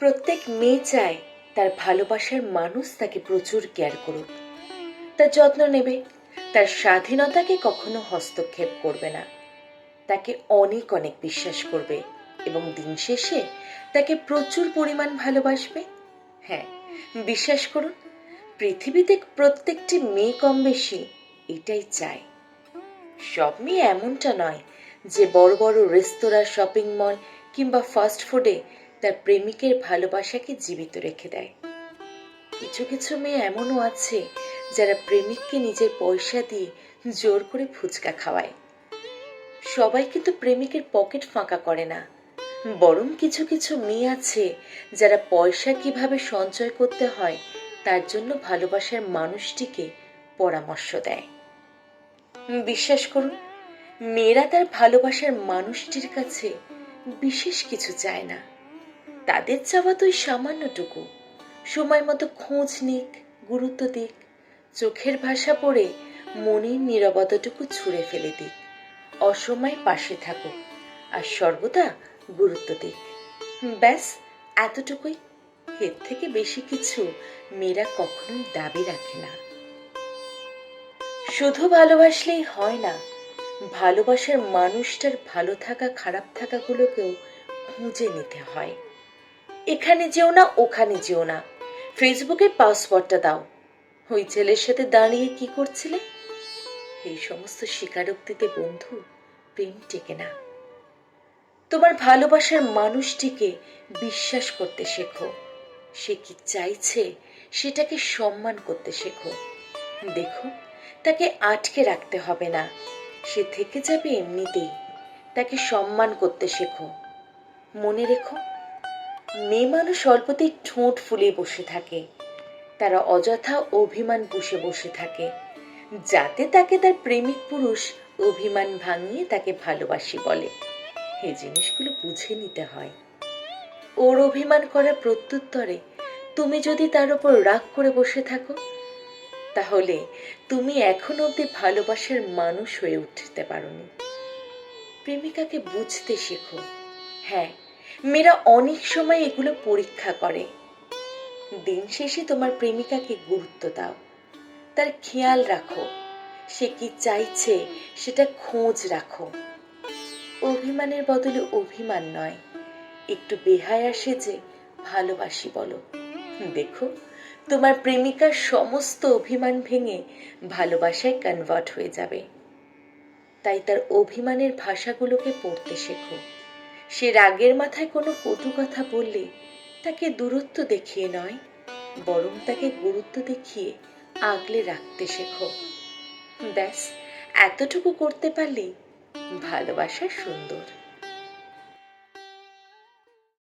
প্রত্যেক মেয়ে চায় তার ভালোবাসার মানুষ তাকে প্রচুর কেয়ার করুক। তার যত্ন নেবে, তার স্বাধীনতাকে কখনো হস্তক্ষেপ করবে না। তাকে অনেক অনেক বিশ্বাস করবে এবং দিন শেষে তাকে প্রচুর পরিমাণ ভালোবাসবে। হ্যাঁ বিশ্বাস করুন, পৃথিবীতে প্রত্যেকটি মেয়ে কম বেশি এটাই চায়। সব মেয়ে এমনটা নয় যে বড় বড় রেস্তোরাঁ শপিং মল কিংবা ফাস্ট ফুডে তার প্রেমিকের ভালোবাসাকে জীবিত রেখে দেয়। কিছু কিছু মেয়ে এমনও আছে যারা প্রেমিককে নিজের পয়সা দিয়ে জোর করে ফুচকা খাওয়ায়। সবাই কিন্তু প্রেমিকের পকেট ফাঁকা করে না। বরং কিছু কিছু মেয়ে আছে যারা পয়সা কীভাবে সঞ্চয় করতে হয় তার জন্য ভালোবাসার মানুষটিকে পরামর্শ দেয়। বিশ্বাস করুন, মেয়েরা তার ভালোবাসার মানুষটির কাছে বিশেষ কিছু চায় না। তাদের চাওয়া তো ওই সামান্যটুকু। সময় মতো খোঁজ নিক, গুরুত্ব দিক, চোখের ভাষা পড়ে মনের নীরবতাটুকু ছুঁড়ে ফেলে দিক। অসময় পাশে থাকুক আর সর্বদা গুরুত্ব দিক। ব্যাস, এতটুকুই। এর থেকে বেশি কিছু মেয়েরা কখনোই দাবি রাখে না। শুধু ভালোবাসলেই হয় না, ভালোবাসার মানুষটার ভালো থাকা, খারাপ থাকাগুলোকেও খুঁজে নিতে হয়। এখানে যেও না, ওখানে যেও না। ফেসবুকের পাসওয়ার্ডটা দাও। ওই ছেলের সাথে দাঁড়িয়ে কি করছিলে? এই সমস্ত স্বীকারোক্তিতে বন্ধু প্রেম টেকে না। তোমার ভালোবাসার মানুষটিকে বিশ্বাস করতে শেখো। সে কি চাইছে সেটাকে সম্মান করতে শেখো। দেখো, তাকে আটকে রাখতে হবে না। সে থেকে যাবে এমনিতেই। তাকে সম্মান করতে শেখো। মনে রেখো মেয়ে মানুষ অল্পতেই ঠোঁট ফুলিয়ে বসে থাকে। তারা অযথা অভিমান পুষে বসে থাকে। যাতে তাকে তার প্রেমিক পুরুষ অভিমান ভাঙিয়ে তাকে ভালোবাসি বলে। এই জিনিসগুলো বুঝে নিতে হয়। ওর অভিমান করার প্রত্যুত্তরে তুমি যদি তার উপর রাগ করে বসে থাকো, তাহলে তুমি এখন অবধি ভালোবাসার মানুষ হয়ে উঠতে পারোনি। প্রেমিকাকে বুঝতে শেখো। হ্যাঁ মেয়েরা অনেক সময় এগুলো পরীক্ষা করে। দিন শেষে তোমার প্রেমিকাকে গুরুত্ব দাও। তার খেয়াল রাখো। সে কি চাইছে সেটা খোঁজ রাখো। অভিমানের বদলে অভিমান নয়। একটু বেহায় আসে যে ভালোবাসি বলো। দেখো, তোমার প্রেমিকার সমস্ত অভিমান ভেঙে ভালোবাসায় কনভার্ট হয়ে যাবে। তাই তার অভিমানের ভাষাগুলোকে পড়তে শেখো। সে রাগের মাথায় কোনো কটু কথা বললে তাকে দূরত্ব দেখিয়ে নয়, বরং তাকে গুরুত্ব দেখিয়ে আগলে রাখতে শেখো। ব্যাস, এতটুকু করতে পারলেই ভালোবাসা সুন্দর।